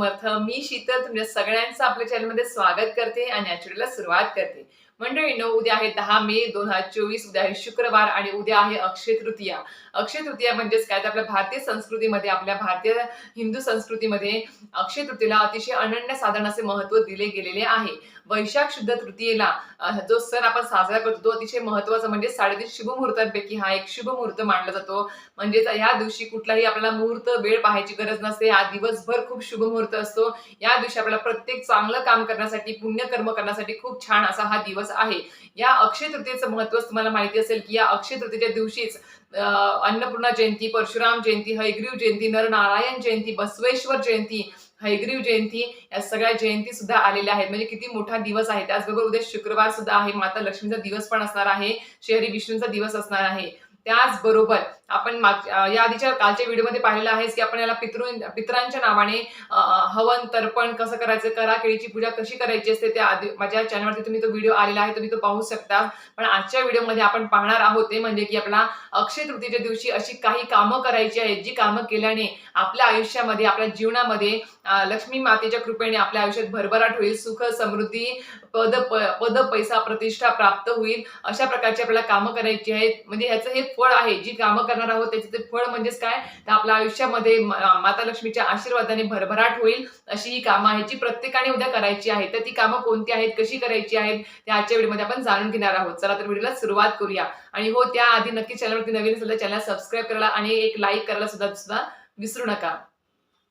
समर्थ. मी शीतल तुमच्या सगळ्यांचं आपल्या चॅनलमध्ये स्वागत करते आणि ऍक्च्युअलीला सुरुवात करते. मंडळीनो उद्या आहे दहा मे दोन हजार चोवीस उद्या आहे शुक्रवार आणि उद्या आहे अक्षय तृतीया. अक्षय तृतीया म्हणजेच काय? तर आपल्या भारतीय संस्कृतीमध्ये आपल्या भारतीय हिंदू संस्कृतीमध्ये अक्षय तृतीयेला अतिशय अनन्य साधारण असे महत्त्व दिले गेलेले आहे. वैशाख शुद्ध तृतीयेला जो सण आपण साजरा करतो तो अतिशय महत्त्वाचा म्हणजे साडेतीन शुभ मुहूर्तांपैकी हा एक शुभ मुहूर्त मानला जातो. म्हणजेच ह्या दिवशी कुठलाही आपल्याला मुहूर्त वेळ पाहायची गरज नसते. हा दिवसभर खूप शुभ मुहूर्त असतो. या दिवशी आपल्याला प्रत्येक चांगलं काम करण्यासाठी पुण्यकर्म करण्यासाठी खूप छान असा हा दिवस आहे. या अक्षय तृतीयेचं महत्त्व तुम्हाला माहिती असेल की या अक्षय तृतीयेच्या दिवशीच अन्नपूर्णा जयंती परशुराम जयंती हयग्रीव जयंती नरनारायण जयंती बसवेश्वर जयंती हयग्रीव जयंती या सगळ्या जयंती सुद्धा आलेल्या आहेत. म्हणजे किती मोठा दिवस आहे. त्याचबरोबर उद्या शुक्रवार सुद्धा आहे. माता लक्ष्मीचा दिवस पण असणार आहे. शहरी विष्णूंचा दिवस असणार आहे. त्याचबरोबर आपण माग या आधीच्या कालच्या व्हिडिओमध्ये पाहिलेलं आहेच की आपण याला पितृ पितरांच्या नावाने हवन तर्पण कसं करायचं करा केळीची पूजा कशी करायची असते त्या आधी माझ्या चॅनलवरती तुम्ही तो व्हिडिओ आलेला आहे तुम्ही तो पाहू शकता. पण आजच्या व्हिडिओमध्ये आपण पाहणार आहोत ते म्हणजे की आपला अक्षय तृतीच्या दिवशी अशी काही कामं करायची आहेत जी कामं केल्याने आपल्या आयुष्यामध्ये आपल्या जीवनामध्ये लक्ष्मी मातेच्या कृपेने आपल्या आयुष्यात भरभराट होईल सुख समृद्धी पद पद पैसा प्रतिष्ठा प्राप्त होईल. अशा प्रकारची आपल्याला कामं करायची आहेत. म्हणजे ह्याचं हे फळ आहे जी कामं करणार आहोत त्याचे ते फळ म्हणजेच काय? तर आपल्या आयुष्यामध्ये माता लक्ष्मीच्या आशीर्वादाने भरभराट होईल अशी ही कामं आहेत जी प्रत्येकाने उद्या करायची आहेत. तर ती कामं कोणती आहेत कशी करायची आहेत त्या आजच्या व्हिडिओमध्ये आपण जाणून घेणार आहोत. चला तर व्हिडिओला सुरुवात करूया. आणि हो त्याआधी नक्की चॅनलवरती नवीन असेल तर चॅनल सबस्क्राईब करायला आणि एक लाईक करायला सुद्धा सुद्धा विसरू नका.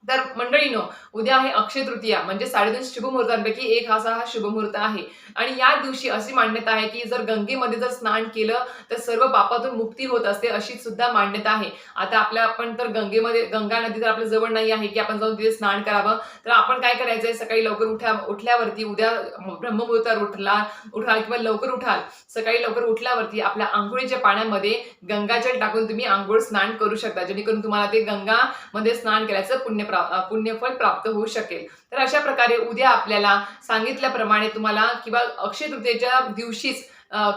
तर मंडळीनो उद्या आहे अक्षय तृतीया म्हणजे साडेतीन शुभमुहूर्तांपैकी एक असा हा शुभमुहूर्त आहे. आणि या दिवशी अशी मान्यता आहे की जर गंगेमध्ये जर स्नान केलं तर सर्व पापातून मुक्ती होत असते अशी सुद्धा मान्यता आहे. आता आपल्या आपण तर गंगेमध्ये गंगा नदी तर आपल्या जवळ नाही आहे की आपण जाऊन तिथे स्नान करावं. तर आपण काय करायचंय? सकाळी लवकर उठ्या उठल्यावरती उद्या ब्रह्ममुहूर्तावर उठला उठाल किंवा लवकर उठाल. सकाळी लवकर उठल्यावरती आपल्या आंघोळीच्या पाण्यामध्ये गंगाजल टाकून तुम्ही आंघोळ स्नान करू शकता. जेणेकरून तुम्हाला ते गंगामध्ये स्नान केल्याचं पुण्य प्रा पुण्यफळ प्राप्त होऊ शकेल. तर अशा प्रकारे उद्या आपल्याला सांगितल्याप्रमाणे तुम्हाला किंवा अक्षय तृतीयेच्या दिवशीच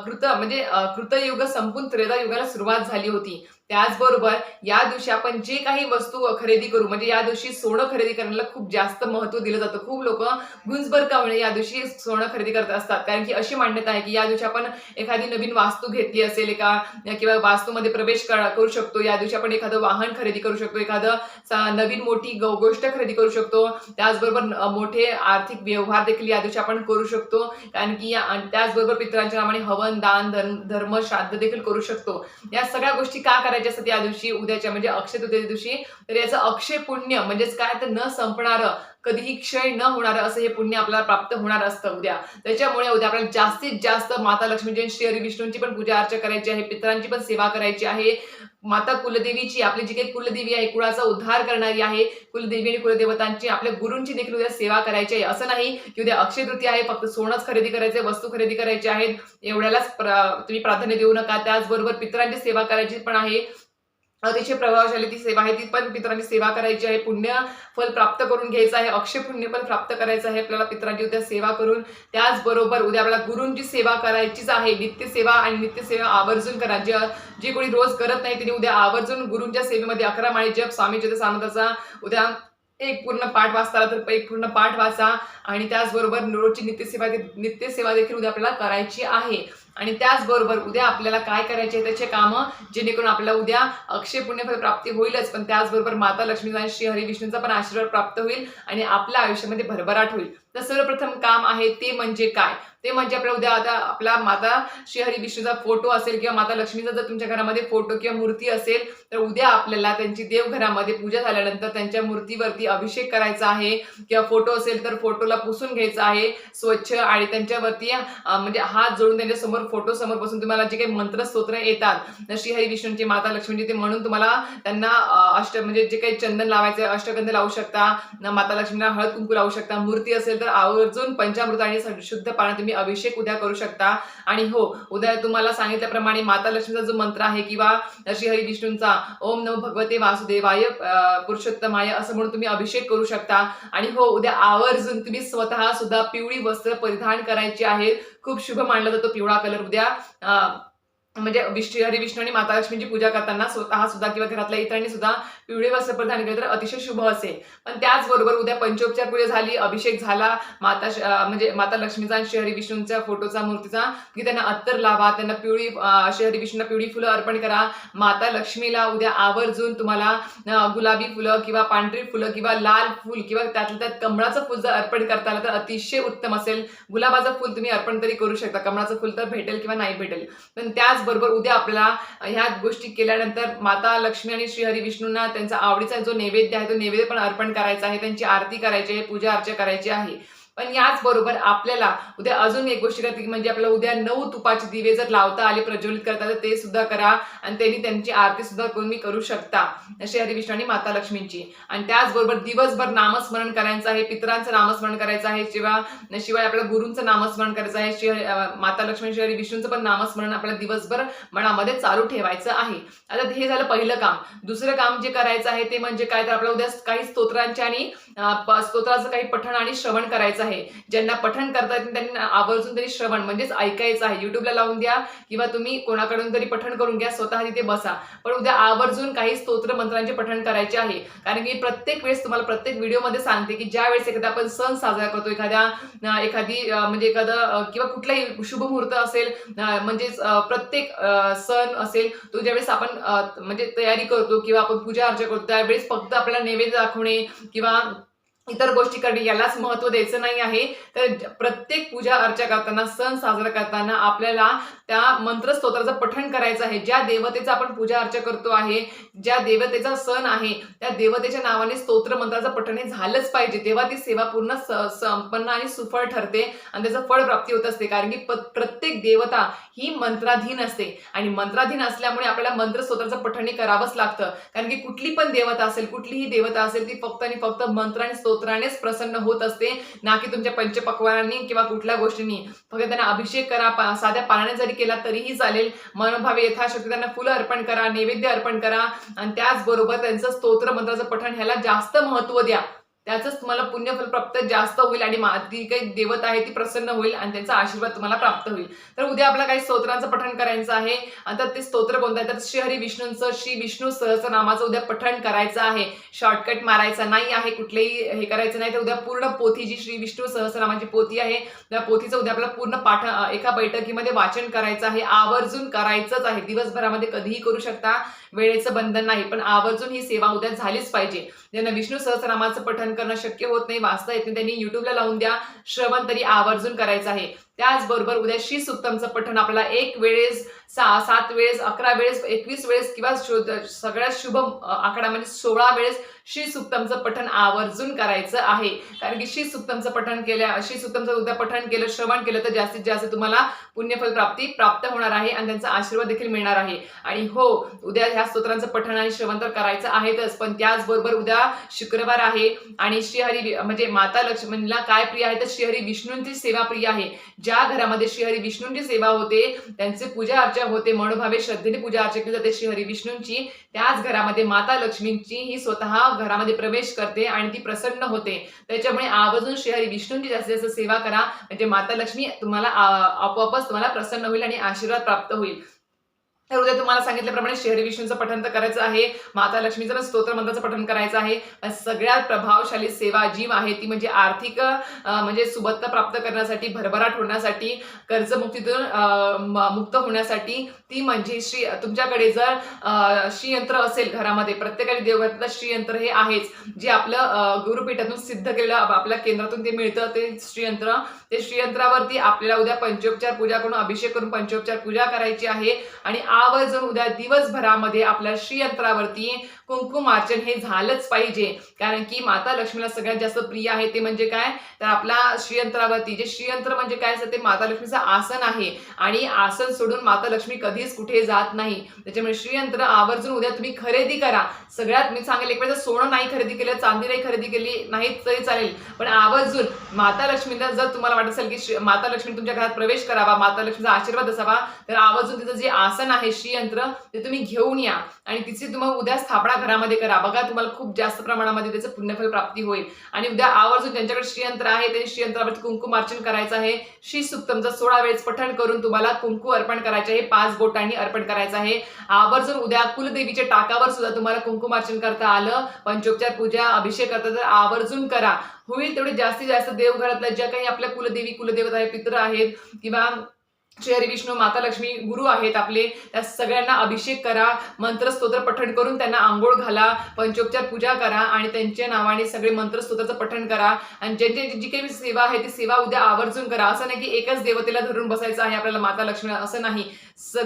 कृत म्हणजे कृतयुग संपून त्रेता युगाला सुरुवात झाली होती. त्याचबरोबर या दिवशी आपण जे काही वस्तू खरेदी करू म्हणजे या दिवशी सोनं खरेदी करण्याला खूप जास्त महत्त्व दिलं जातं. खूप लोक गुंजबर या दिवशी सोनं खरेदी करत असतात. कारण की अशी मान्यता आहे की या दिवशी आपण एखादी नवीन वास्तू घेतली असेल एका किंवा वास्तूमध्ये प्रवेश करा- करू शकतो. या दिवशी आपण एखादं वाहन खरेदी करू शकतो. एखादं नवीन मोठी गोष्ट खरेदी करू शकतो. त्याचबरोबर मोठे आर्थिक व्यवहार देखील या दिवशी आपण करू शकतो. कारण की या- त्याचबरोबर पितरांच्या नावाने हवन दान धर्म धर्म श्राद्ध देखील करू शकतो. या सगळ्या गोष्टी का करायच्या? म्हणजे असतात या दिवशी उद्याच्या म्हणजे अक्षय तृतीया दिवशी तर याचं अक्षय पुण्य म्हणजेच काय तर न संपणारं कधीही क्षय न होणारं असं हे पुण्य आपल्याला प्राप्त होणार असतं उद्या. त्याच्यामुळे उद्या आपल्याला जास्तीत जास्त माता लक्ष्मीची श्री हरी विष्णूंची पण पूजा अर्चा करायची आहे पितरांची पण सेवा करायची आहे. माता कुलदेवीची आपली जी काही कुलदेवी आहे कुळाचा उद्धार करणारी आहे कुलदेवी आणि कुलदेवतांची आपल्या गुरूंची देखील उद्या सेवा करायची आहे. असं नाही की उद्या अक्षय तृतीया आहे फक्त सोनच खरेदी करायचे वस्तू खरेदी करायची आहेत. एवढ्यालाच तुम्ही प्राधान्य देऊ नका. त्याचबरोबर पितरांची सेवा करायची पण आहे. अतिशय प्रभावशाली ती सेवा आहे. ती पण पितरांची सेवा करायची आहे. पुण्य फल प्राप्त करून घ्यायचं आहे. अक्षय पुण्य पण प्राप्त करायचं आहे. आपल्याला पितरांची उद्या सेवा करून त्याचबरोबर उद्या आपल्याला गुरूंची सेवा करायचीच आहे. नित्यसेवा आणि नित्यसेवा आवर्जून करा. जे जे कोणी रोज करत नाही त्यांनी उद्या आवर्जून गुरूंच्या सेवेमध्ये अकरा माळी जप स्वामी चित सामंताचा उद्या एक पूर्ण पाठ वाचताला तर एक पूर्ण पाठ वाचा. आणि त्याचबरोबर रोजची नित्यसेवा नित्यसेवा देखील उद्या आपल्याला करायची आहे. आणि त्याचबरोबर उद्या आपल्याला काय करायचे त्याचे कामं जेणेकरून आपल्याला उद्या अक्षय पुण्यफल प्राप्ती होईलच पण त्याचबरोबर माता लक्ष्मीचा आणि श्री हरी विष्णूचा पण आशीर्वाद प्राप्त होईल आणि आपल्या आयुष्यामध्ये भरभराट होईल. तर सर्वप्रथम काम आहे ते म्हणजे काय? ते म्हणजे आपल्या उद्या आता आपला माता श्रीहरी विष्णूचा फोटो असेल किंवा माता लक्ष्मीचा जर तुमच्या घरामध्ये फोटो किंवा मूर्ती असेल तर उद्या आपल्याला त्यांची देवघरामध्ये पूजा झाल्यानंतर त्यांच्या मूर्तीवरती अभिषेक करायचा आहे किंवा फोटो असेल तर फोटोला पुसून घ्यायचा आहे स्वच्छ आणि त्यांच्यावरती म्हणजे हात जोडून त्यांच्यासमोर समोर फोटो समोर बसून तुम्हाला जे काही मंत्र स्तोत्र येतात श्रीहरी विष्णूंची माता लक्ष्मीची ते म्हणून तुम्हाला त्यांना अष्ट म्हणजे जे काही चंदन लावायचे अष्टगंध लावू शकता न माता लक्ष्मीला हळद कुंकू लावू शकता मूर्ती असेल तर आवर्जून पंचामृत आणि शुद्ध पाण्यात तुम्ही अभिषेक उद्या करू शकता. आणि हो उद्या तुम्हाला सांगितल्याप्रमाणे माता लक्ष्मीचा जो मंत्र आहे किंवा श्रीहरी विष्णूंचा ओम नमो भगवते वासुदेवाय पुरुषोत्तमाय असं म्हणून तुम्ही अभिषेक करू शकता. आणि हो उद्या आवर्जून तुम्ही स्वतः सुद्धा पिवळी वस्त्र परिधान करायची आहेत खूप शुभ मानला जातो पिवळा कलर उद्या. म्हणजे विष्णू हरी विष्णू आणि माता लक्ष्मीची पूजा करताना स्वतः सुद्धा किंवा घरातल्या इतरांनी सुद्धा पिवळे वस्त्र परिधान केले तर अतिशय शुभ असेल. पण त्याचबरोबर उद्या पंचोपचार पूजा झाली अभिषेक झाला माता श- म्हणजे माता लक्ष्मीचा आणि श्री हरी विष्णूंच्या फोटोचा मूर्तीचा की त्यांना अत्तर लावा त्यांना पिवळी श्री हरी विष्णूंना पिवळी फुलं अर्पण करा. माता लक्ष्मीला उद्या आवर्जून तुम्हाला गुलाबी फुलं किंवा पांढरी फुलं किंवा लाल फुल किंवा त्यातल्या त्यात कमळाचं फुल जर अर्पण करता आलं तर अतिशय उत्तम असेल. गुलाबाचं फुल तुम्ही अर्पण तरी करू शकता. कमळाचं फुल तर भेटेल किंवा नाही भेटेल. पण त्याच त्याचबरोबर उद्या आपल्याला ह्या गोष्टी केल्यानंतर माता लक्ष्मी आणि श्रीहरी विष्णूंना त्यांचा आवडीचा जो नैवेद्य आहे तो नैवेद्य पण अर्पण करायचा आहे त्यांची आरती करायची आहे पूजा अर्चा करायची आहे. पण याचबरोबर आपल्याला उद्या अजून एक गोष्ट करते की म्हणजे आपल्याला उद्या नऊ तुपाचे दिवे जर लावता आले प्रज्वलित करता तर ते सुद्धा करा आणि त्यांनी त्यांची आरती सुद्धा तुम्ही करू शकता श्री हरिविष्णू आणि माता लक्ष्मींची. आणि त्याचबरोबर दिवसभर नामस्मरण करायचं आहे पितरांचं नामस्मरण करायचं आहे शिवा शिवाय आपल्या गुरूंचं नामस्मरण करायचं आहे श्री माता लक्ष्मी श्री विष्णूंचं पण नामस्मरण आपल्याला दिवसभर मनामध्ये चालू ठेवायचं आहे. आता हे झालं पहिलं काम. दुसरं काम जे करायचं आहे ते म्हणजे काय तर आपल्याला उद्या काही स्तोत्रांचे आणि स्तोत्राचं काही पठण आणि श्रवण करायचं आहे. ज्यांना पठण करता येत त्यांना आवर्जून तरी श्रवण म्हणजेच ऐकायचं आहे. युट्यूबला लावून द्या किंवा तुम्ही कोणाकडून तरी पठण करून घ्या स्वतः तिथे बसा. पण उद्या आवर्जून काही स्तोत्र मंत्रांचे पठण करायचे आहे. कारण की प्रत्येक वेळेस तुम्हाला प्रत्येक व्हिडिओमध्ये सांगते की ज्या वेळेस एखादा आपण सण साजरा करतो एखाद्या एखादी म्हणजे एखादं किंवा कुठलाही शुभ मुहूर्त असेल म्हणजेच प्रत्येक सण असेल तो ज्यावेळेस आपण म्हणजे तयारी करतो किंवा आपण पूजा अर्चा करतो त्यावेळेस फक्त आपल्याला नैवेद्य दाखवणे किंवा इतर गोष्टी करणे यालाच महत्त्व द्यायचं नाही आहे. तर प्रत्येक पूजा अर्चा करताना सण साजरा करताना आपल्याला त्या मंत्रस्तोत्राचं पठण करायचं आहे. ज्या देवतेचा आपण पूजा अर्चा करतो आहे ज्या देवतेचा सण आहे त्या देवतेच्या नावाने स्तोत्र मंत्राचं पठण हे झालंच पाहिजे. तेव्हा ती सेवा पूर्ण स- संपन्न आणि सुफळ ठरते आणि त्याचं फळ प्राप्ती होत असते. कारण की प्रत्येक देवता ही मंत्राधीन असते. आणि मंत्राधीन असल्यामुळे आपल्याला मंत्रस्तोत्राचं पठण हे करावंच लागतं. कारण की कुठली पण देवता असेल कुठलीही देवता असेल ती फक्त आणि फक्त मंत्र आणि स्तोत्रानेच प्रसन्न होत असते. ना की तुमच्या पंचपक्वानांनी किंवा कुठल्या गोष्टींनी. फक्त त्यांना अभिषेक करा पा- साध्या पाण्याने जरी केला तरीही चालेल. मनोभावे यथाशक्ती त्यांना फुलं अर्पण करा नैवेद्य अर्पण करा. आणि त्याचबरोबर त्यांचं स्तोत्र मंत्राचं पठण ह्याला जास्त महत्त्व द्या. त्याचंच तुम्हाला पुण्यफल प्राप्त जास्त होईल आणि माती काही देवत आहे ती प्रसन्न होईल आणि त्यांचा आशीर्वाद तुम्हाला प्राप्त होईल. तर उद्या आपला काही स्तोत्रांचं पठण करायचं आहे. आता ते स्तोत्र कोणतं आहे? तर श्री हरी विष्णूंचं श्री विष्णू सहस्रनामाचं उद्या पठण करायचं आहे. शॉर्टकट मारायचा नाही आहे कुठलेही हे करायचं नाही. तर उद्या पूर्ण पोथी जी श्री विष्णू सहस्रनामाची पोथी आहे त्या पोथीचं उद्या आपल्याला पूर्ण पाठ एका बैठकीमध्ये वाचन करायचं आहे. आवर्जून करायचंच आहे. दिवसभरामध्ये कधीही करू शकता. वेळेचं बंधन नाही पण आवर्जून ही सेवा उद्या झालीच पाहिजे. ज्यांना विष्णू सहस्रनामाचं पठण करणं शक्य होत नाही वाचता येत नाही त्यांनी युट्यूबला लावून द्या श्रवण तरी आवर्जून करायचं आहे. त्याचबरोबर उद्या श्री सुक्तमचं पठण आपल्याला एक वेळेस सहा सात वेळेस अकरा वेळेस एकवीस वेळेस किंवा सगळ्यात शुभ आकडा म्हणजे सोळा वेळेस श्री सुक्तमचं पठण आवर्जून करायचं आहे. कारण की श्री सुक्तमचं पठण केल्या श्री सुक्तमचं उद्या पठण केलं श्रवण केलं तर जास्तीत जास्त तुम्हाला पुण्यफल प्राप्ती प्राप्त होणार आहे आणि त्यांचा आशीर्वाद देखील मिळणार आहे. आणि हो उद्या ह्या स्तोत्रांचं पठण आणि श्रवण तर करायचं आहेतच पण त्याचबरोबर उद्या शुक्रवार आहे आणि श्रीहरी म्हणजे माता लक्ष्मीला काय प्रिय आहे? तर श्रीहरी विष्णूंची सेवा प्रिय आहे. ज्या घरामध्ये श्रीहरी विष्णूंची सेवा होते त्यांचे पूजा अर्चा होते मनोभावे श्रद्धेने पूजा अर्चा केली जाते श्रीहरी विष्णूंची त्याच घरामध्ये माता लक्ष्मींची ही स्वतः घरामध्ये प्रवेश करते आणि ती प्रसन्न होते. त्याच्यामुळे आवर्जून श्रीहरी विष्णूंची जास्तीत जास्त सेवा करा. म्हणजे माता लक्ष्मी तुम्हाला आपोआपच तुम्हाला प्रसन्न होईल आणि आशीर्वाद प्राप्त होईल. तर उद्या तुम्हाला सांगितल्याप्रमाणे शहरी विष्णूचं पठण तर करायचं आहे माता लक्ष्मीचं स्तोत्र मंत्राचं पठण करायचं आहे. सगळ्यात प्रभावशाली सेवा जी आहे ती म्हणजे आर्थिक म्हणजे सुबत्ता प्राप्त करण्यासाठी भरभराट होण्यासाठी कर्जमुक्तीतून मुक्त होण्यासाठी ती म्हणजे श्री तुमच्याकडे जर श्रीयंत्र असेल घरामध्ये प्रत्येकाने देवघरातलं श्रीयंत्र हे आहेच. जे आपलं गुरुपीठातून सिद्ध केलेलं आपल्या केंद्रातून ते मिळतं ते श्रीयंत्र. ते श्रीयंत्रावरती आपल्याला उद्या पंचोपचार पूजा करून अभिषेक करून पंचोपचार पूजा करायची आहे. आणि आवर्जून उद्या दिवसभरामध्ये आपल्या श्रीयंत्रावरती कुंकुमार्चन हे झालंच पाहिजे. कारण की माता लक्ष्मीला सगळ्यात जास्त प्रिय आहे ते म्हणजे काय? तर आपला श्रीयंत्रावरती जे श्रीयंत्र म्हणजे काय असतं ते माता लक्ष्मीचं आसन आहे. आणि आसन सोडून माता लक्ष्मी कधीच कुठे जात नाही. त्याच्यामुळे श्रीयंत्र आवर्जून उद्या तुम्ही खरेदी करा. सगळ्यात मी सांगेल एक वेळेस सोनं नाही खरेदी केलं चांदी नाही खरेदी केली नाही तरी चालेल. पण आवर्जून माता लक्ष्मीला जर तुम्हाला वाटत असेल की श्री- माता लक्ष्मी तुमच्या घरात प्रवेश करावा माता लक्ष्मीचा आशीर्वाद असावा तर आवर्जून तिचं जे आसन आहे श्रीयंत्र ते तुम्ही घेऊन या. आणि तिची तुम्हाला उद्या स्थापना घरामध्ये करा. बघा तुम्हाला खूप जास्त प्रमाणामध्ये त्याचं पुण्यफल प्राप्ती होईल. आणि उद्या आवर्जून ज्यांच्याकडे श्रीयंत्र आहे त्यांनी श्रीयंत्रावरती कुंकुमार्चन करायचं आहे. श्री सुक्तमचं सोळा वेळेस पठण करून तुम्हाला कुंकू अर्पण करायचे आहे पाच बोटांनी अर्पण करायचं आहे. आवर्जून उद्या कुलदेवीच्या टाकावर सुद्धा तुम्हाला कुंकुमार्चन करता आलं. पंचोपचार पूजा अभिषेक करता तर आवर्जून करा. होईल तेवढे जास्तीत जास्त देवघरातल्या ज्या काही आपल्या कुलदेवी कुलदेवता आहे पित्र आहेत किंवा श्री हरी विष्णू माता लक्ष्मी गुरु आहेत आपले. त्या सगळ्यांना अभिषेक करा मंत्रस्तोत्र पठण करून त्यांना आंघोळ घाला पंचोपचार पूजा करा आणि त्यांच्या नावाने सगळे मंत्रस्तोत्राचं पठण करा. आणि ज्यांची जी काही सेवा आहे ती सेवा उद्या आवर्जून करा. असं नाही की एकच देवतेला धरून बसायचं आहे आपल्याला माता लक्ष्मी असं नाही.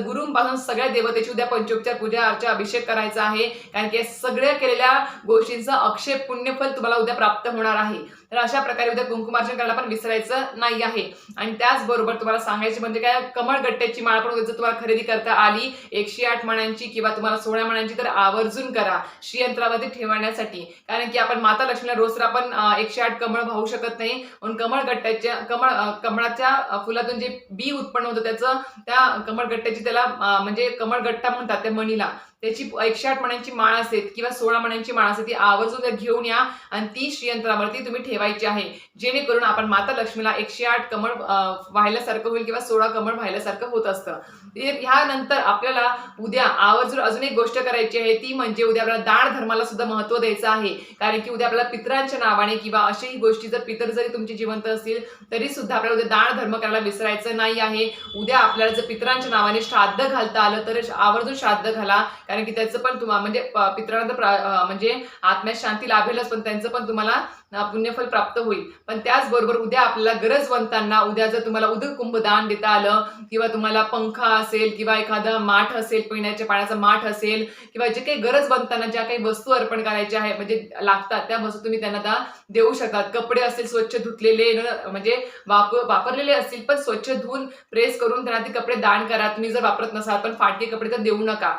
गुरुंपासून सगळ्या देवतेची उद्या पंचोपचार पूजा अर्चा अभिषेक करायचा आहे. कारण की सगळ्या केलेल्या गोष्टींचं अक्षय पुण्यफल तुम्हाला उद्या प्राप्त होणार आहे. तर अशा प्रकारे उद्या कुंकुमार्चन करायला पण विसरायचं नाही आहे. आणि त्याचबरोबर तुम्हाला सांगायचे म्हणजे काय कमळ गट्ट्याची माळ पण जर तुम्हाला खरेदी करता आली एकशे आठ मणांची किंवा तुम्हाला सोळा मणांची तर आवर्जून करा श्रीयंत्रावरती ठेवण्यासाठी. कारण की आपण माता लक्ष्मीला रोज आपण एकशे आठ कमळ वाहू शकत नाही. म्हणून कमळ गट्ट्याच्या कमळ कमळाच्या फुलातून जे बी उत्पन्न होतं त्याचं त्या कमळ कमळगट्ट्याची त्याला म्हणजे कमळ गट्टा म्हणतात त्या मणीला. त्याची एकशे आठ मण्यांची माळ असेल किंवा सोळा मण्यांची माळ असेल ती आवर्जून घेऊन या आणि ती श्रीयंत्रावरती तुम्ही ठेवायची आहे जेणेकरून आपण माता लक्ष्मीला एकशे आठ कमळ व्हायल्यासारखं होईल किंवा सोळा कमळ व्हायल्यासारखं होत असतं. ह्यानंतर आपल्याला उद्या आवर्जून अजून एक गोष्ट करायची आहे ती म्हणजे उद्या आपल्याला दान धर्माला सुद्धा महत्त्व द्यायचं आहे. कारण की उद्या आपल्याला पितरांच्या नावाने किंवा अशाही गोष्टी जर पितर जरी तुमचे जिवंत असतील तरी सुद्धा आपल्याला उद्या दान धर्म करायला विसरायचं नाही आहे. उद्या आपल्याला जर पितरांच्या नावाने श्राद्ध घालता आलं तर आवर्जून श्राद्ध घाला. कारण की त्याचं पण तुम्हाला म्हणजे प- पितरांना तर म्हणजे आत्म्यात शांती लाभेलच पण त्यांचं पण तुम्हाला पुण्यफल प्राप्त होईल. पण त्याचबरोबर उद्या आपल्याला गरजवंतांना उद्या जर तुम्हाला उदक कुंभ दान देता आलं किंवा तुम्हाला पंखा असेल किंवा एखादा माठ असेल पिण्याच्या पाण्याचा माठ असेल किंवा जे काही गरजवंतांना ज्या काही वस्तू अर्पण करायच्या आहे म्हणजे लागतात त्या वस्तू तुम्ही त्यांना आता देऊ शकतात कपडे असेल स्वच्छ धुतलेले म्हणजे वाप वापरलेले असतील पण स्वच्छ धुवून प्रेस करून त्यांना ते कपडे दान करा. तुम्ही जर वापरत नसाल पण फाटके कपडे तर देऊ नका.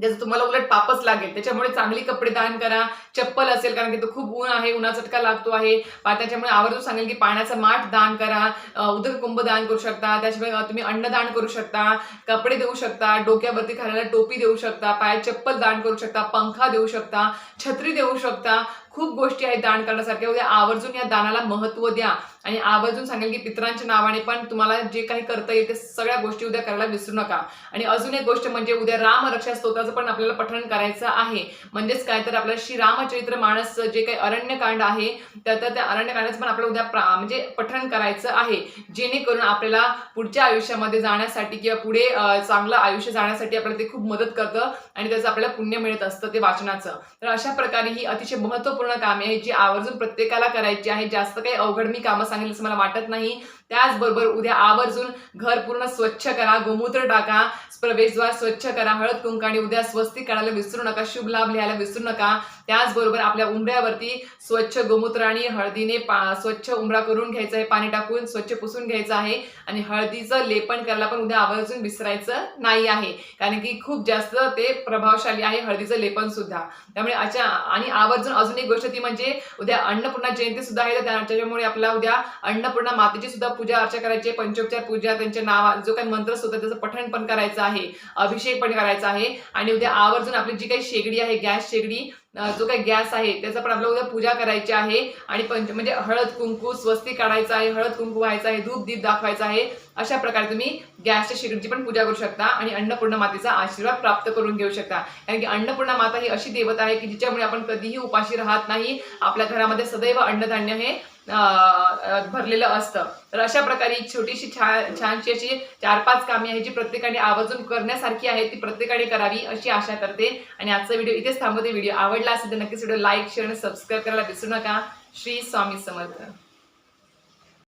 त्याचं तुम्हाला उलट पापच लागेल. त्याच्यामुळे चांगली कपडे दान करा. चप्पल असेल कारण की तो खूप ऊन आहे उन्हा चटका लागतो आहे. पा- त्याच्यामुळे आवर्जून सांगेल की पाण्याचा माठ दान करा. अ, उदक कुंभ दान करू शकता. त्याशिवाय तुम्ही अन्नदान करू शकता. कपडे देऊ शकता. डोक्यावरती घालायला टोपी देऊ शकता. पायात चप्पल दान करू शकता. पंखा देऊ शकता. छत्री देऊ शकता. खूप गोष्टी आहेत दान करण्यासारख्या. उद्या आवर्जून या दानाला महत्त्व द्या. आणि आवर्जून सांगेल की पितरांच्या नावाने पण तुम्हाला जे काही करता येईल ते सगळ्या गोष्टी उद्या करायला विसरू नका. आणि अजून एक गोष्ट म्हणजे उद्या रामरक्षा स्तोत्राचं पण आपल्याला पठण करायचं आहे. म्हणजेच काय तर आपल्याला श्री रामचरित्र माणस जे काही अरण्यकांड आहे तर तर त्या अरण्यकांडाचं पण आपल्याला उद्या प्रा- म्हणजे पठण करायचं आहे. जेणेकरून आपल्याला पुढच्या आयुष्यामध्ये जाण्यासाठी किंवा पुढे चांगलं आयुष्य जाण्यासाठी आपल्याला ते खूप मदत करतं आणि त्याचं आपल्याला पुण्य मिळत असतं ते वाचनाचं. तर अशा प्रकारे ही अतिशय महत्त्वपूर्ण कामे आहेत जी आवर्जून प्रत्येकाला करायची आहे जास्त काही अवघड मी कामं सांगितलं असं मला वाटत नाही. त्याचबरोबर उद्या आवर्जून घर पूर्ण स्वच्छ करा गोमूत्र टाका प्रवेशद्वार स्वच्छ करा हळद कुंक आणि उद्या स्वस्तिक काढायला विसरू नका शुभ लाभ लिहायला विसरू नका. त्याचबरोबर आपल्या उंबऱ्यावरती स्वच्छ गोमूत्र आणि हळदीने पा स्वच्छ उंबरा करून घ्यायचा आहे पाणी टाकून स्वच्छ पुसून घ्यायचं आहे आणि हळदीचं लेपन करायला पण उद्या आवर्जून विसरायचं नाही आहे. कारण की खूप जास्त ते प्रभावशाली आहे हळदीचं लेपन सुद्धा. त्यामुळे अच्छा आणि आवर्जून अजून एक गोष्ट ती म्हणजे उद्या अन्नपूर्णा जयंती सुद्धा आहे तर त्याच्यामुळे आपला उद्या अन्नपूर्णा मातेची सुद्धा पूजा अर्चा करायची आहे पंचोपचार पूजा त्यांच्या नावा जो काही मंत्र होता त्याचं पठण पण करायचं आहे अभिषेक पण करायचा आहे. आणि उद्या आवर्जून आपली जी काही शेगडी आहे गॅस शेगडी जो काही गॅस आहे त्याचा पण आपल्याला उद्या पूजा करायची आहे. आणि पंच म्हणजे हळद कुंकू स्वस्ती काढायचं आहे हळद कुंकू व्हायचं आहे धूप दीप दाखवायचा आहे. अशा प्रकारे तुम्ही गॅसच्या शेगडीची पण पूजा करू शकता आणि अन्नपूर्णा मातेचा आशीर्वाद प्राप्त करून घेऊ शकता. कारण की अन्नपूर्णा माता ही अशी देवता आहे की जिच्यामुळे आपण कधीही उपाशी राहत नाही. आपल्या घरामध्ये सदैव अन्नधान्य हे भरलेलं असतं. तर अशा प्रकारे एक छोटीशी छान छानशी अशी चार पाच कामे आहेत जी प्रत्येकाने आवर्जून करण्यासारखी आहे ती प्रत्येकाने करावी अशी आशा करते. आणि आजचा व्हिडिओ इथेच थांबवते. व्हिडिओ आवडला असेल तर नक्कीच व्हिडिओ लाईक शेअर आणि सबस्क्राईब करायला विसरू नका. श्री स्वामी समर्थ.